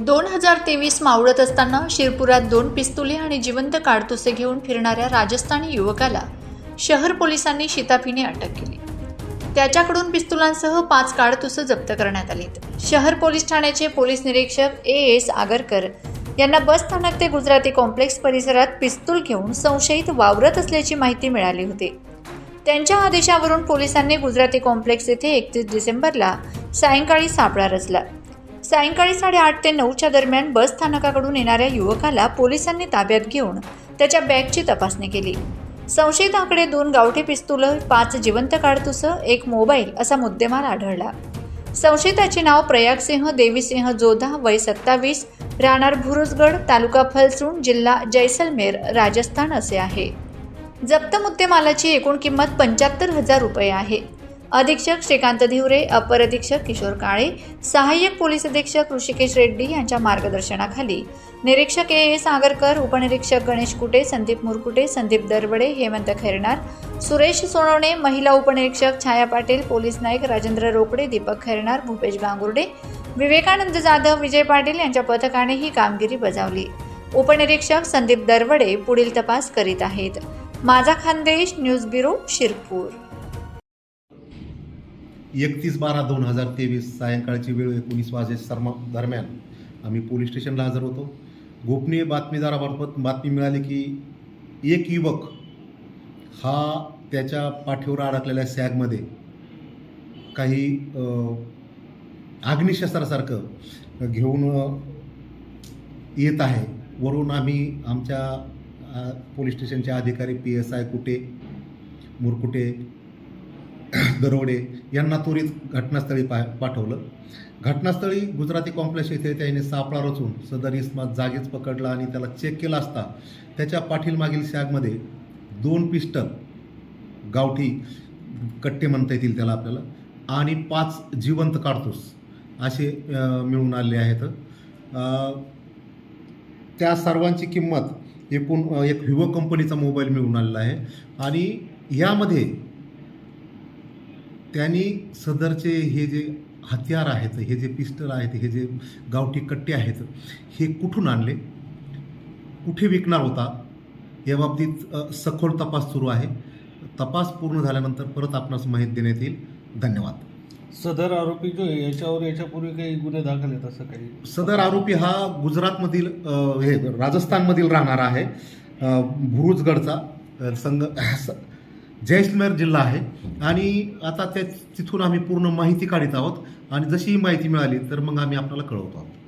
दोन हजार तेवीस मावळत असताना शिरपुरात दोन पिस्तुले आणि जिवंत काडतुसे घेऊन फिरणाऱ्या राजस्थानी युवकाला शहर पोलिसांनी शिताफीने अटक केली. त्याच्याकडून पिस्तुलांसह पाच काडतुसं जप्त करण्यात आलीत. शहर पोलीस ठाण्याचे पोलीस निरीक्षक ए एस आगरकर यांना बस स्थानक ते गुजराती कॉम्प्लेक्स परिसरात पिस्तूल घेऊन संशयित वावरत असल्याची माहिती मिळाली होती. त्यांच्या आदेशावरून पोलिसांनी गुजराती कॉम्प्लेक्स येथे एकतीस डिसेंबरला सायंकाळी सापळा रचला. सायंकाळी साडेआठ ते नऊच्या दरम्यान बस स्थानकाकडून येणाऱ्या युवकाला पोलिसांनी ताब्यात घेऊन त्याच्या बॅगची तपासणी केली. संशयिताकडे दोन गावठी पिस्तुलं पाच जिवंत काडतुसं एक मोबाईल असा मुद्देमाल आढळला. संशयिताचे नाव प्रयागसिंह देवीसिंह जोधा वय सत्तावीस राहणार भुरुजगड तालुका फलसूण जिल्हा जैसलमेर राजस्थान असे आहे. जप्त मुद्देमालाची एकूण किंमत पंच्याहत्तर हजार रुपये आहे. अधीक्षक श्रीकांत धिवरे अपर अधीक्षक किशोर काळे सहाय्यक पोलीस अधीक्षक ऋषिकेश रेड्डी यांच्या मार्गदर्शनाखाली. निरीक्षक ए. एस आगरकर उपनिरीक्षक गणेश कुटे संदीप मुरकुटे संदीप दरवडे हेमंत खैरनार सुरेश सोनवणे महिला उपनिरीक्षक छाया पाटील पोलीस नाईक राजेंद्र रोकडे दीपक खैरनार भूपेश गांगुर्डे विवेकानंद जाधव विजय पाटील यांच्या पथकाने ही कामगिरी बजावली. उपनिरीक्षक संदीप दरवडे पुढील तपास करीत आहेत. माझा खानदेश न्यूज ब्युरो शिरपूर. एकतीस बारा दोन हजार तेवीस सायंकाळची वेळ एकोणीस वाजे सरमा दरम्यान आम्ही पोलीस स्टेशनला हजर होतो. गोपनीय बातमीदारामार्फत बातमी मिळाली की एक युवक हा त्याच्या पाठीवर अडकलेल्या सॅगमध्ये काही अग्निशस्त्रासारखं घेऊन येत आहे. वरून आम्ही आमच्या पोलीस स्टेशनचे अधिकारी P S I Kute Murkute Darode यांना त्वरित घटनास्थळी पा पाठवलं. घटनास्थळी गुजराती कॉम्प्लेक्स येथे त्याने सापळा रचून सदर इस्मात जागीच पकडला आणि त्याला चेक केला असता त्याच्या पाठीलमागील शॅगमध्ये सॅगमध्ये दोन पिस्टल गावठी कट्टे म्हणता येतील त्याला आपल्याला आणि पाच जिवंत काढतोस असे मिळून आले आहेत. त्या सर्वांची किंमत एकूण एक विवो कंपनीचा मोबाईल मिळून आलेला आहे. आणि यामध्ये त्यांनी सदरचे हे जे हत्यार आहेत हे जे पिस्टल आहेत हे जे गावठी कट्टे आहेत हे कुठून आणले? कुठे विकणार होता? या बाबतीत अ, सखोल तपास सुरू आहे. तपास पूर्ण झाल्यानंतर परत आपणास माहिती देण्यात येईल. धन्यवाद. सदर आरोपी जो याच्यावर याच्यापूर्वी काही गुन्हे दाखल आहेत असं काही? सदर आरोपी हा गुजरातमधील हे राजस्थानमधील राहणारा आहे भुरुजगडचा संघ जैसलमेर जिल्हा आहे. आणि आता त्या तिथून आम्ही पूर्ण माहिती काढत आहोत. आणि जशी ही माहिती मिळाली तर मग आम्ही आपल्याला कळवतो. आहोत